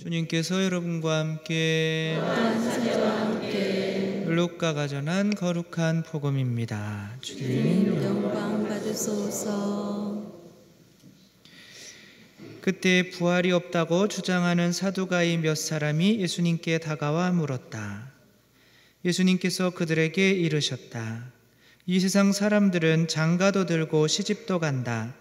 주님께서 여러분과 함께 루카가 전한 거룩한 복음입니다. 주님 영광 받으소서. 그때 부활이 없다고 주장하는 사두가이 몇 사람이 예수님께 다가와 물었다. 예수님께서 그들에게 이르셨다. 이 세상 사람들은 장가도 들고 시집도 간다.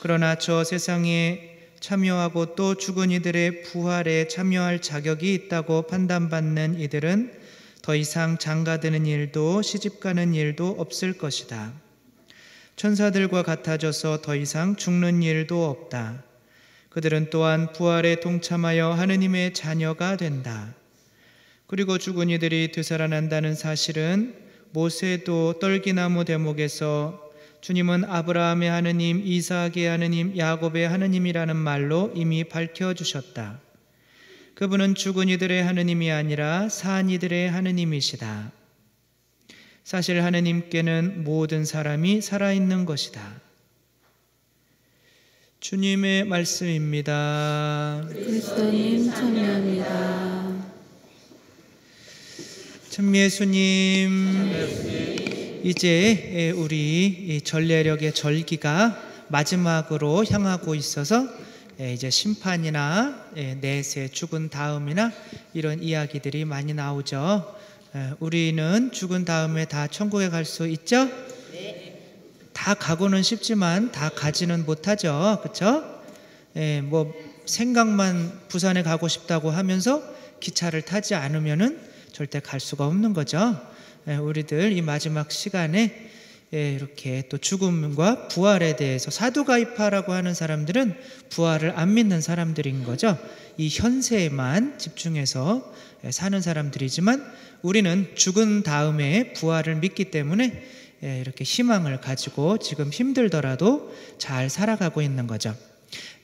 그러나 저 세상에 참여하고 또 죽은 이들의 부활에 참여할 자격이 있다고 판단받는 이들은 더 이상 장가드는 일도 시집가는 일도 없을 것이다. 천사들과 같아져서 더 이상 죽는 일도 없다. 그들은 또한 부활에 동참하여 하느님의 자녀가 된다. 그리고 죽은 이들이 되살아난다는 사실은 모세도 떨기나무 대목에서 주님은 아브라함의 하느님, 이삭의 하느님, 야곱의 하느님이라는 말로 이미 밝혀 주셨다. 그분은 죽은 이들의 하느님이 아니라 산 이들의 하느님이시다. 사실 하느님께는 모든 사람이 살아있는 것이다. 주님의 말씀입니다. 그리스도님 참여합니다. 천미예수님, 이제 우리 전례력의 절기가 마지막으로 향하고 있어서 이제 심판이나 내세 죽은 다음이나 이런 이야기들이 많이 나오죠. 우리는 죽은 다음에 다 천국에 갈 수 있죠? 다 가고는 싶지만 다 가지는 못하죠. 그렇죠? 뭐 생각만 부산에 가고 싶다고 하면서 기차를 타지 않으면은 절대 갈 수가 없는 거죠. 우리들 이 마지막 시간에 이렇게 또 죽음과 부활에 대해서 사두가이파라고 하는 사람들은 부활을 안 믿는 사람들인 거죠. 이 현세에만 집중해서 사는 사람들이지만 우리는 죽은 다음에 부활을 믿기 때문에 이렇게 희망을 가지고 지금 힘들더라도 잘 살아가고 있는 거죠.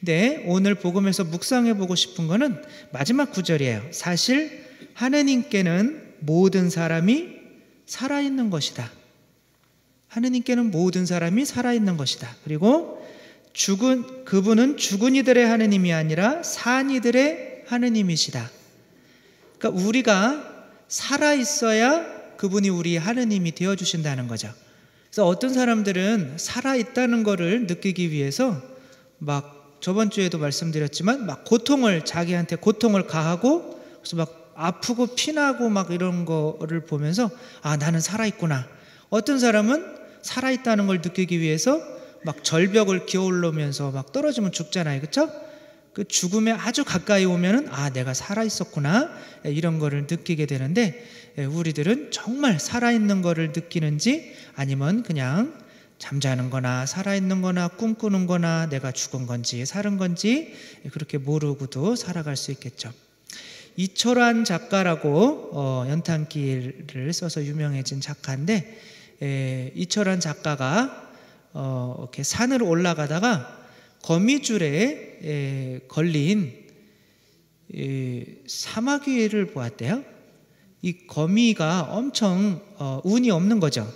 네, 오늘 복음에서 묵상해 보고 싶은 거는 마지막 구절이에요. 사실 하느님께는 모든 사람이 살아있는 것이다. 하느님께는 모든 사람이 살아있는 것이다. 그리고 죽은 그분은 죽은 이들의 하느님이 아니라 산 이들의 하느님이시다. 그러니까 우리가 살아 있어야 그분이 우리 하느님이 되어 주신다는 거죠. 그래서 어떤 사람들은 살아 있다는 것을 느끼기 위해서 막 저번 주에도 말씀드렸지만 막 고통을 자기한테 고통을 가하고 그래서 막 아프고 피나고 막 이런 거를 보면서 아 나는 살아 있구나. 어떤 사람은 살아 있다는 걸 느끼기 위해서 막 절벽을 기어오르면서 막 떨어지면 죽잖아요. 그렇죠? 그 죽음에 아주 가까이 오면은 아 내가 살아 있었구나 이런 거를 느끼게 되는데 우리들은 정말 살아 있는 거를 느끼는지 아니면 그냥 잠자는 거나 살아있는 거나 꿈꾸는 거나 내가 죽은 건지 살은 건지 그렇게 모르고도 살아갈 수 있겠죠. 이철환 작가라고 어, 연탄기를 써서 유명해진 작가인데 에, 이철환 작가가 어, 이렇게 산을 올라가다가 거미줄에 에, 걸린 에, 사마귀를 보았대요. 이 거미가 엄청 어, 운이 없는 거죠.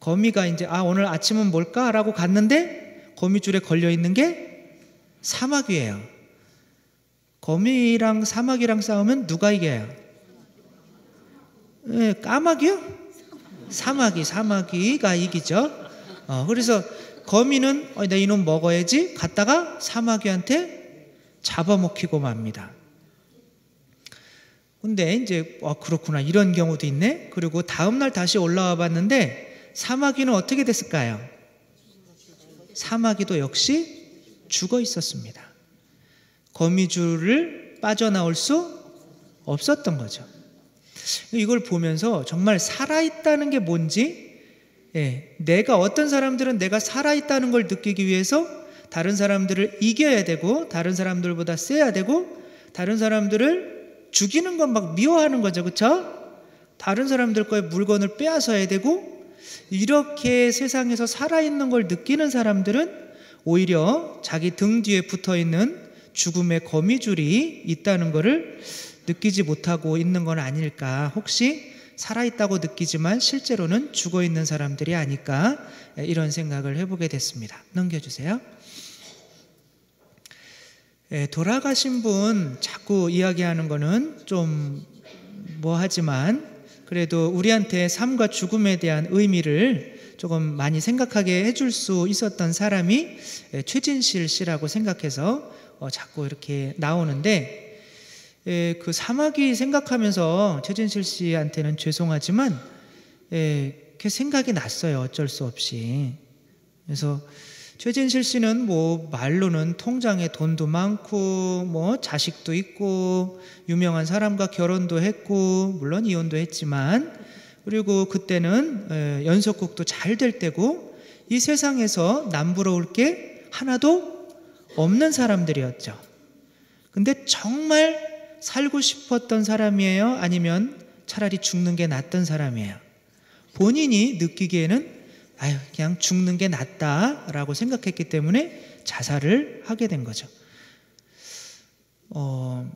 거미가 이제 아 오늘 아침은 뭘까라고 갔는데 거미줄에 걸려 있는 게 사마귀예요. 거미랑 사마귀랑 싸우면 누가 이겨요? 네, 까마귀요? 사마귀, 사마귀가 이기죠. 어, 그래서 거미는 어, 내 이놈 먹어야지 갔다가 사마귀한테 잡아먹히고 맙니다. 근데 이제 아 그렇구나 이런 경우도 있네. 그리고 다음 날 다시 올라와 봤는데 사마귀는 어떻게 됐을까요? 사마귀도 역시 죽어 있었습니다. 거미줄을 빠져나올 수 없었던 거죠. 이걸 보면서 정말 살아있다는 게 뭔지, 예, 내가 어떤 사람들은 내가 살아있다는 걸 느끼기 위해서 다른 사람들을 이겨야 되고, 다른 사람들보다 세야 되고, 다른 사람들을 죽이는 건 막 미워하는 거죠. 그쵸? 다른 사람들 거에 물건을 빼앗아야 되고, 이렇게 세상에서 살아있는 걸 느끼는 사람들은 오히려 자기 등 뒤에 붙어 있는 죽음의 거미줄이 있다는 것을 느끼지 못하고 있는 건 아닐까. 혹시 살아있다고 느끼지만 실제로는 죽어 있는 사람들이 아닐까. 이런 생각을 해보게 됐습니다. 넘겨주세요. 예, 돌아가신 분 자꾸 이야기하는 거는 좀 뭐하지만 그래도 우리한테 삶과 죽음에 대한 의미를 조금 많이 생각하게 해줄 수 있었던 사람이 예, 최진실 씨라고 생각해서 어, 자꾸 이렇게 나오는데 예, 그 사마귀 생각하면서 최진실 씨한테는 죄송하지만 예, 그 생각이 났어요. 어쩔 수 없이. 그래서 최진실 씨는 뭐 말로는 통장에 돈도 많고 뭐 자식도 있고 유명한 사람과 결혼도 했고 물론 이혼도 했지만 그리고 그때는 연속곡도 잘 될 때고 이 세상에서 남부러울 게 하나도 없는 사람들이었죠. 근데 정말 살고 싶었던 사람이에요? 아니면 차라리 죽는 게 낫던 사람이에요? 본인이 느끼기에는 아유, 그냥 죽는 게 낫다라고 생각했기 때문에 자살을 하게 된 거죠. 어,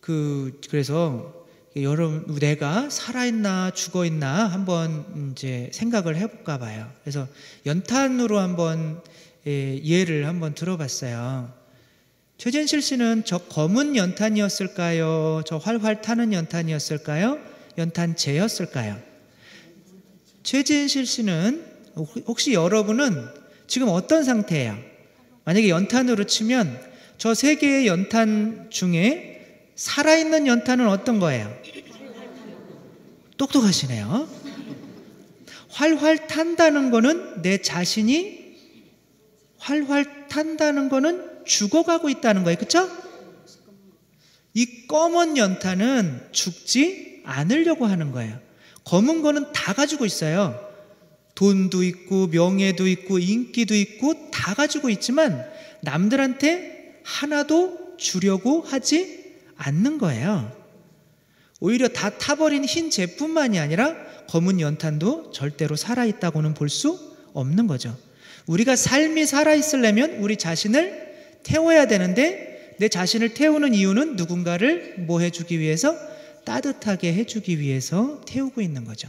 그, 그래서 여러분, 내가 살아있나 죽어있나 한번 이제 생각을 해볼까 봐요. 그래서 연탄으로 한번 예, 예를 한번 들어봤어요. 최진실 씨는 저 검은 연탄이었을까요? 저 활활 타는 연탄이었을까요? 연탄재였을까요? 최진실 씨는 혹시 여러분은 지금 어떤 상태예요? 만약에 연탄으로 치면 저 세 개의 연탄 중에 살아있는 연탄은 어떤 거예요? 똑똑하시네요. 활활 탄다는 거는 내 자신이 활활 탄다는 거는 죽어가고 있다는 거예요. 그쵸? 이 검은 연탄은 죽지 않으려고 하는 거예요. 검은 거는 다 가지고 있어요. 돈도 있고 명예도 있고 인기도 있고 다 가지고 있지만 남들한테 하나도 주려고 하지 않는 거예요. 오히려 다 타버린 흰 제품만이 아니라 검은 연탄도 절대로 살아있다고는 볼 수 없는 거죠. 우리가 삶이 살아있으려면 우리 자신을 태워야 되는데 내 자신을 태우는 이유는 누군가를 뭐 해주기 위해서 따뜻하게 해주기 위해서 태우고 있는 거죠.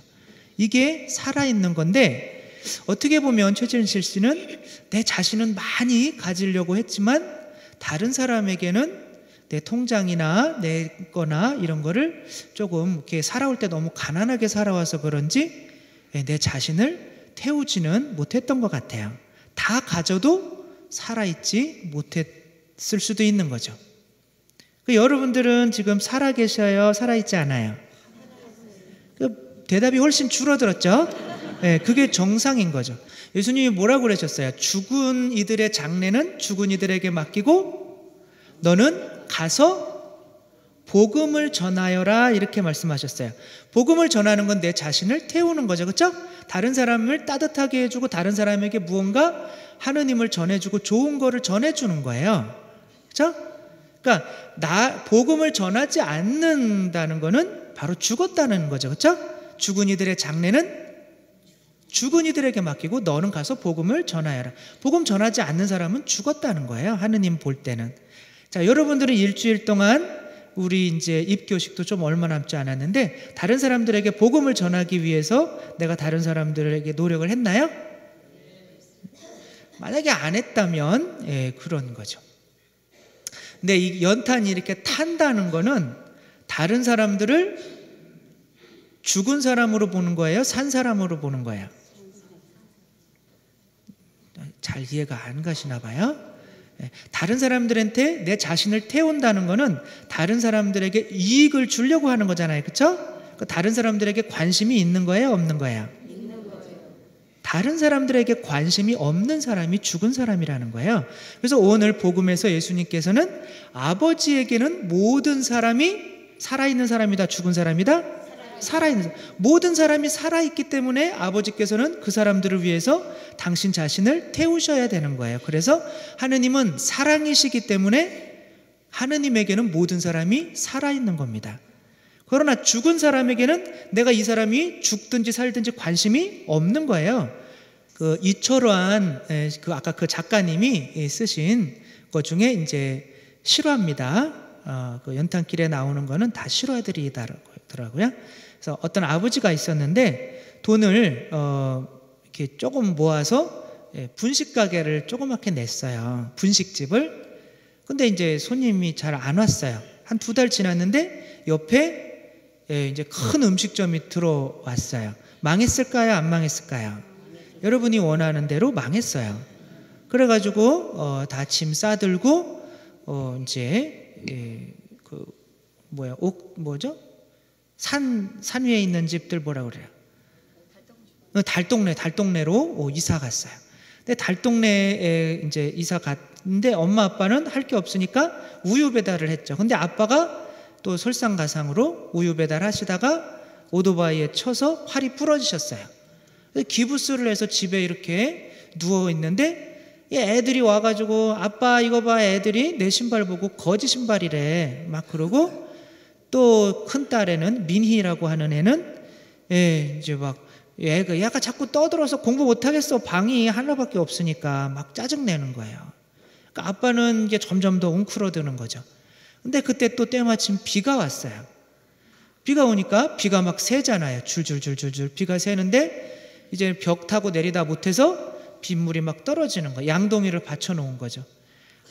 이게 살아있는 건데 어떻게 보면 최진실 씨는 내 자신은 많이 가지려고 했지만 다른 사람에게는 내 통장이나 내 거나 이런 거를 조금 이렇게 살아올 때 너무 가난하게 살아와서 그런지 내 자신을 태우지는 못했던 것 같아요. 다 가져도 살아있지 못했을 수도 있는 거죠. 그 여러분들은 지금 살아 계셔요? 살아있지 않아요? 그 대답이 훨씬 줄어들었죠? 네, 그게 정상인 거죠. 예수님이 뭐라고 그러셨어요? 죽은 이들의 장례는 죽은 이들에게 맡기고 너는 가서 복음을 전하여라 이렇게 말씀하셨어요. 복음을 전하는 건 내 자신을 태우는 거죠. 그렇죠? 다른 사람을 따뜻하게 해주고 다른 사람에게 무언가 하느님을 전해주고 좋은 거를 전해주는 거예요. 그렇죠? 그러니까 나 복음을 전하지 않는다는 것은 바로 죽었다는 거죠. 그렇죠? 죽은 이들의 장례는 죽은 이들에게 맡기고 너는 가서 복음을 전하여라. 복음 전하지 않는 사람은 죽었다는 거예요. 하느님 볼 때는. 자, 여러분들은 일주일 동안 우리 이제 입교식도 좀 얼마 남지 않았는데 다른 사람들에게 복음을 전하기 위해서 내가 다른 사람들에게 노력을 했나요? 만약에 안 했다면 예, 그런 거죠. 근데 이 연탄이 이렇게 탄다는 거는 다른 사람들을 죽은 사람으로 보는 거예요? 산 사람으로 보는 거예요? 잘 이해가 안 가시나 봐요? 예, 다른 사람들한테 내 자신을 태운다는 거는 다른 사람들에게 이익을 주려고 하는 거잖아요. 그렇죠? 다른 사람들에게 관심이 있는 거예요, 없는 거예요? 다른 사람들에게 관심이 없는 사람이 죽은 사람이라는 거예요. 그래서 오늘 복음에서 예수님께서는 아버지에게는 모든 사람이 살아있는 사람이다, 죽은 사람이다? 살아있는. 모든 사람이 살아있기 때문에 아버지께서는 그 사람들을 위해서 당신 자신을 태우셔야 되는 거예요. 그래서 하느님은 사랑이시기 때문에 하느님에게는 모든 사람이 살아있는 겁니다. 그러나 죽은 사람에게는 내가 이 사람이 죽든지 살든지 관심이 없는 거예요. 그 이철환 그 아까 그 작가님이 쓰신 것 중에 이제 실화입니다. 어, 그 연탄길에 나오는 거는 다 실화들이더라고요. 그래서 어떤 아버지가 있었는데 돈을 어, 이렇게 조금 모아서 예, 분식 가게를 조그맣게 냈어요. 분식집을. 근데 이제 손님이 잘 안 왔어요. 한 두 달 지났는데 옆에 예, 이제 큰 음식점이 들어왔어요. 망했을까요? 안 망했을까요? 여러분이 원하는 대로 망했어요. 그래가지고 어, 다짐 싸들고 어, 이제 예, 그 뭐야 옥 뭐죠? 산 산 위에 있는 집들 뭐라 그래요? 어, 달동네 달동네로 어, 이사 갔어요. 근데 달동네에 이제 이사 갔는데 엄마 아빠는 할 게 없으니까 우유 배달을 했죠. 근데 아빠가 또 설상가상으로 우유 배달 하시다가 오토바이에 쳐서 팔이 부러지셨어요. 기부스를 해서 집에 이렇게 누워 있는데 애들이 와가지고 아빠 이거 봐 애들이 내 신발 보고 거지 신발이래 막 그러고 또 큰 딸에는 민희라고 하는 애는 예 이제 막 애가 약간 자꾸 떠들어서 공부 못하겠어 방이 하나밖에 없으니까 막 짜증 내는 거예요. 그러니까 아빠는 이게 점점 더 웅크러드는 거죠. 근데 그때 또 때마침 비가 왔어요. 비가 오니까 비가 막 새잖아요. 줄줄줄줄줄 비가 새는데 이제 벽 타고 내리다 못해서 빗물이 막 떨어지는 거예요. 양동이를 받쳐 놓은 거죠.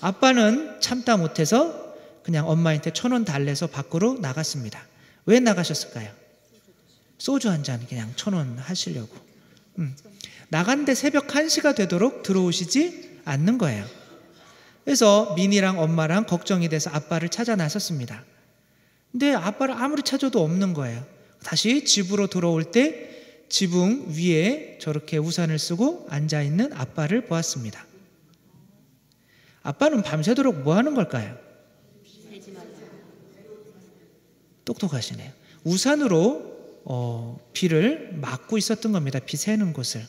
아빠는 참다 못해서 그냥 엄마한테 천 원 달래서 밖으로 나갔습니다. 왜 나가셨을까요? 소주 한 잔 그냥 천 원 하시려고. 음. 나간데 새벽 1시가 되도록 들어오시지 않는 거예요. 그래서 민이랑 엄마랑 걱정이 돼서 아빠를 찾아 나섰습니다. 근데 아빠를 아무리 찾아도 없는 거예요. 다시 집으로 들어올 때 지붕 위에 저렇게 우산을 쓰고 앉아 있는 아빠를 보았습니다. 아빠는 밤새도록 뭐 하는 걸까요? 똑똑하시네요. 우산으로 어, 비를 막고 있었던 겁니다. 비 새는 곳을.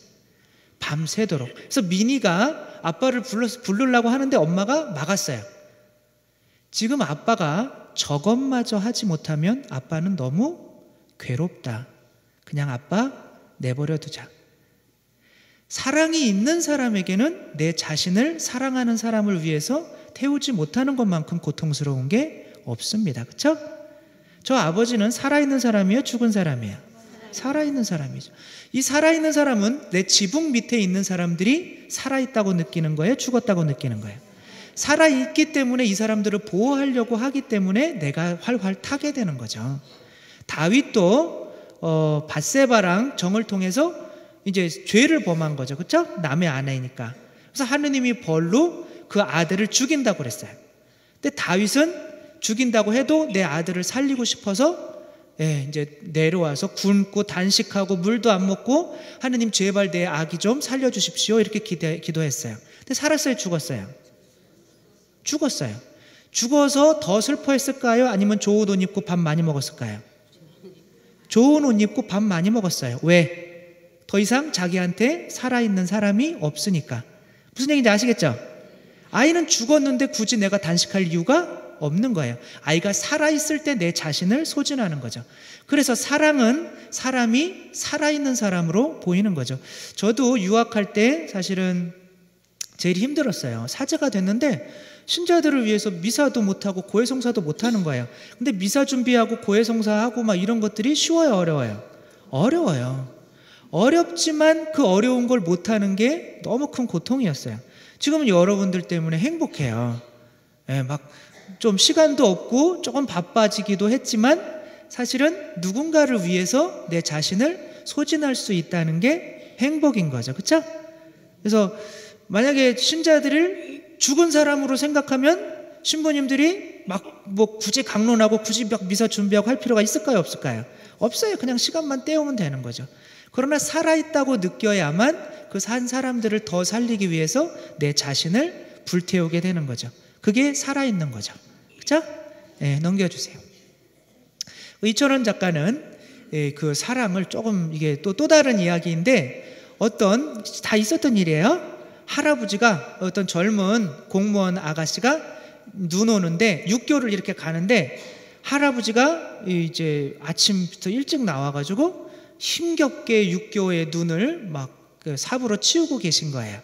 밤새도록. 그래서 미니가 아빠를 불러, 부르려고 하는데 엄마가 막았어요. 지금 아빠가 저것마저 하지 못하면 아빠는 너무 괴롭다. 그냥 아빠 내버려 두자. 사랑이 있는 사람에게는 내 자신을 사랑하는 사람을 위해서 태우지 못하는 것만큼 고통스러운 게 없습니다. 그렇죠? 저 아버지는 살아있는 사람이에요? 죽은 사람이에요? 살아있는 사람이죠. 이 살아있는 사람은 내 지붕 밑에 있는 사람들이 살아있다고 느끼는 거예요? 죽었다고 느끼는 거예요? 살아있기 때문에 이 사람들을 보호하려고 하기 때문에 내가 활활 타게 되는 거죠. 다윗도 어, 바세바랑 정을 통해서 이제 죄를 범한 거죠. 그렇죠? 남의 아내니까. 그래서 하느님이 벌로 그 아들을 죽인다고 그랬어요. 근데 다윗은 죽인다고 해도 내 아들을 살리고 싶어서 예, 이제 내려와서 굶고 단식하고 물도 안 먹고 하느님 제발 내 아기 좀 살려주십시오 이렇게 기대, 기도했어요. 근데 살았어요, 죽었어요. 죽었어요. 죽어서 더 슬퍼했을까요? 아니면 좋은 옷 입고 밥 많이 먹었을까요? 좋은 옷 입고 밥 많이 먹었어요. 왜? 더 이상 자기한테 살아있는 사람이 없으니까. 무슨 얘기인지 아시겠죠? 아이는 죽었는데 굳이 내가 단식할 이유가 없는 거예요. 아이가 살아있을 때 내 자신을 소진하는 거죠. 그래서 사랑은 사람이 살아있는 사람으로 보이는 거죠. 저도 유학할 때 사실은 제일 힘들었어요. 사제가 됐는데 신자들을 위해서 미사도 못하고 고해성사도 못하는 거예요. 근데 미사 준비하고 고해성사하고 막 이런 것들이 쉬워요, 어려워요? 어려워요. 어렵지만 그 어려운 걸 못하는 게 너무 큰 고통이었어요. 지금은 여러분들 때문에 행복해요. 네, 막 좀 시간도 없고 조금 바빠지기도 했지만 사실은 누군가를 위해서 내 자신을 소진할 수 있다는 게 행복인 거죠. 그렇죠? 그래서 만약에 신자들을 죽은 사람으로 생각하면 신부님들이 막 뭐 굳이 강론하고 굳이 미사 준비하고 할 필요가 있을까요? 없을까요? 없어요. 그냥 시간만 때우면 되는 거죠. 그러나 살아있다고 느껴야만 그 산 사람들을 더 살리기 위해서 내 자신을 불태우게 되는 거죠. 그게 살아있는 거죠. 그죠? 네, 넘겨주세요. 이철원 작가는 예, 그 사랑을 조금 이게 또, 또 다른 이야기인데 어떤 다 있었던 일이에요. 할아버지가 어떤 젊은 공무원 아가씨가 눈 오는데 육교를 이렇게 가는데 할아버지가 이제 아침부터 일찍 나와가지고 힘겹게 육교의 눈을 막 그 삽으로 치우고 계신 거예요.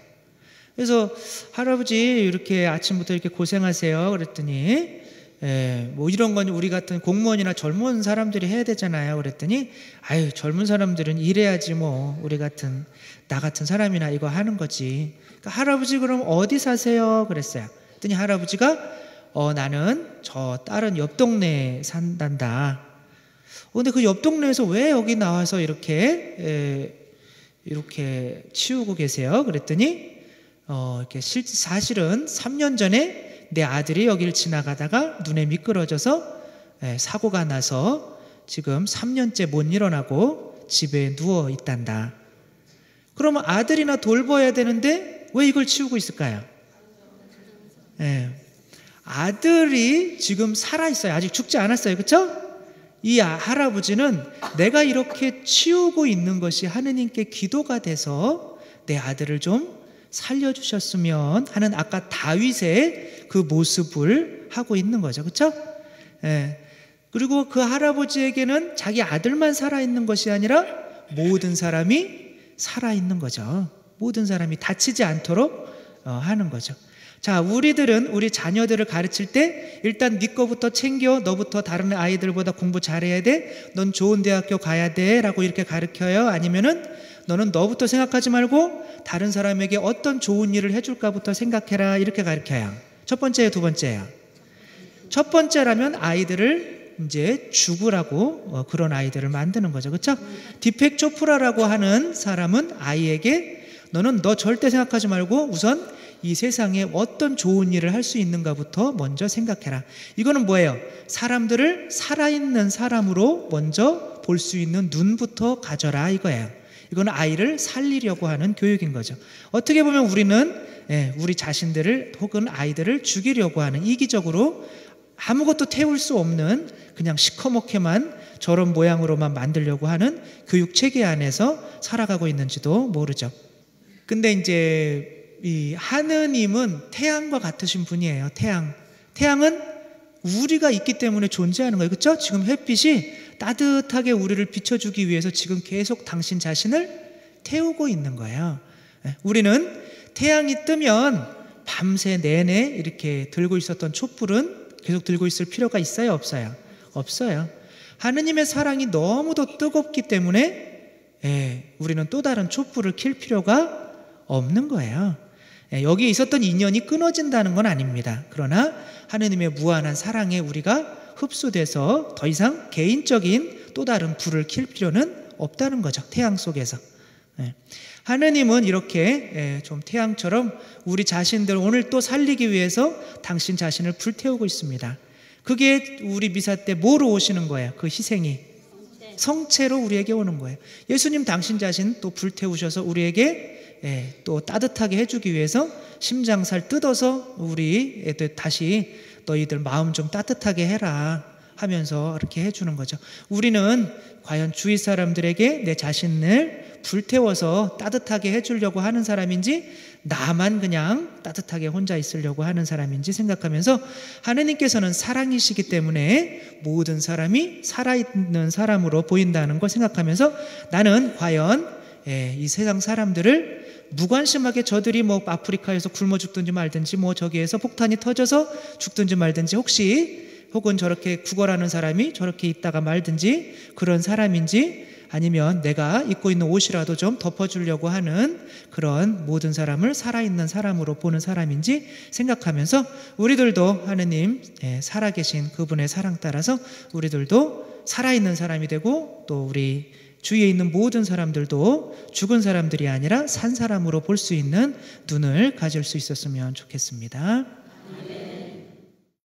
그래서 할아버지 이렇게 아침부터 이렇게 고생하세요. 그랬더니 예, 뭐 이런 건 우리 같은 공무원이나 젊은 사람들이 해야 되잖아요. 그랬더니 아유 젊은 사람들은 일해야지 뭐 우리 같은 나 같은 사람이나 이거 하는 거지. 그러니까 할아버지 그럼 어디 사세요? 그랬어요. 그랬더니 할아버지가 어, 나는 저 다른 옆 동네에 산단다. 어, 근데 그 옆 동네에서 왜 여기 나와서 이렇게 에, 이렇게 치우고 계세요? 그랬더니 어, 이렇게 실, 사실은 3년 전에 내 아들이 여기를 지나가다가 눈에 미끄러져서 에, 사고가 나서 지금 3년째 못 일어나고 집에 누워 있단다. 그러면 아들이나 돌봐야 되는데 왜 이걸 치우고 있을까요? 예. 아들이 지금 살아 있어요. 아직 죽지 않았어요. 그렇죠? 이 아- 할아버지는 내가 이렇게 치우고 있는 것이 하느님께 기도가 돼서 내 아들을 좀 살려 주셨으면 하는 아까 다윗의 그 모습을 하고 있는 거죠. 그렇죠? 예. 그리고 그 할아버지에게는 자기 아들만 살아 있는 것이 아니라 모든 사람이 살아 있는 거죠. 모든 사람이 다치지 않도록 어, 하는 거죠. 자, 우리들은 우리 자녀들을 가르칠 때 일단 네 거부터 챙겨. 너부터 다른 아이들보다 공부 잘해야 돼. 넌 좋은 대학교 가야 돼 라고 이렇게 가르쳐요. 아니면은 너는 너부터 생각하지 말고 다른 사람에게 어떤 좋은 일을 해줄까부터 생각해라 이렇게 가르쳐요. 첫 번째예요, 두 번째예요. 첫 번째라면 아이들을 이제 죽으라고 어, 그런 아이들을 만드는 거죠. 그렇죠? 디펙 초프라라고 하는 사람은 아이에게 너는 너 절대 생각하지 말고 우선 이 세상에 어떤 좋은 일을 할 수 있는가부터 먼저 생각해라. 이거는 뭐예요? 사람들을 살아있는 사람으로 먼저 볼 수 있는 눈부터 가져라 이거예요. 이거는 아이를 살리려고 하는 교육인 거죠. 어떻게 보면 우리는 예, 우리 자신들을 혹은 아이들을 죽이려고 하는 이기적으로 아무것도 태울 수 없는 그냥 시커멓게만 저런 모양으로만 만들려고 하는 교육 체계 안에서 살아가고 있는지도 모르죠. 근데 이제 이 하느님은 태양과 같으신 분이에요. 태양. 태양은 우리가 있기 때문에 존재하는 거예요. 그렇죠? 지금 햇빛이 따뜻하게 우리를 비춰주기 위해서 지금 계속 당신 자신을 태우고 있는 거예요. 예, 우리는 태양이 뜨면 밤새 내내 이렇게 들고 있었던 촛불은 계속 들고 있을 필요가 있어요, 없어요? 없어요. 하느님의 사랑이 너무도 뜨겁기 때문에 예, 우리는 또 다른 촛불을 킬 필요가 없는 거예요. 예, 여기에 있었던 인연이 끊어진다는 건 아닙니다. 그러나 하느님의 무한한 사랑에 우리가 흡수돼서 더 이상 개인적인 또 다른 불을 킬 필요는 없다는 거죠. 태양 속에서. 예. 하느님은 이렇게 예, 좀 태양처럼 우리 자신들 오늘 또 살리기 위해서 당신 자신을 불태우고 있습니다. 그게 우리 미사 때 뭐로 오시는 거예요? 그 희생이 성체로 우리에게 오는 거예요. 예수님 당신 자신 또 불태우셔서 우리에게 예, 또 따뜻하게 해주기 위해서 심장살 뜯어서 우리 다시 너희들 마음 좀 따뜻하게 해라 하면서 이렇게 해주는 거죠. 우리는 과연 주위 사람들에게 내 자신을 불태워서 따뜻하게 해주려고 하는 사람인지 나만 그냥 따뜻하게 혼자 있으려고 하는 사람인지 생각하면서 하느님께서는 사랑이시기 때문에 모든 사람이 살아있는 사람으로 보인다는 걸 생각하면서 나는 과연 예, 이 세상 사람들을 무관심하게 저들이 뭐 아프리카에서 굶어 죽든지 말든지 뭐 저기에서 폭탄이 터져서 죽든지 말든지 혹시 혹은 저렇게 구걸하는 사람이 저렇게 있다가 말든지 그런 사람인지 아니면 내가 입고 있는 옷이라도 좀 덮어주려고 하는 그런 모든 사람을 살아있는 사람으로 보는 사람인지 생각하면서 우리들도 하느님 예, 살아계신 그분의 사랑 따라서 우리들도 살아있는 사람이 되고 또 우리 주위에 있는 모든 사람들도 죽은 사람들이 아니라 산 사람으로 볼 수 있는 눈을 가질 수 있었으면 좋겠습니다.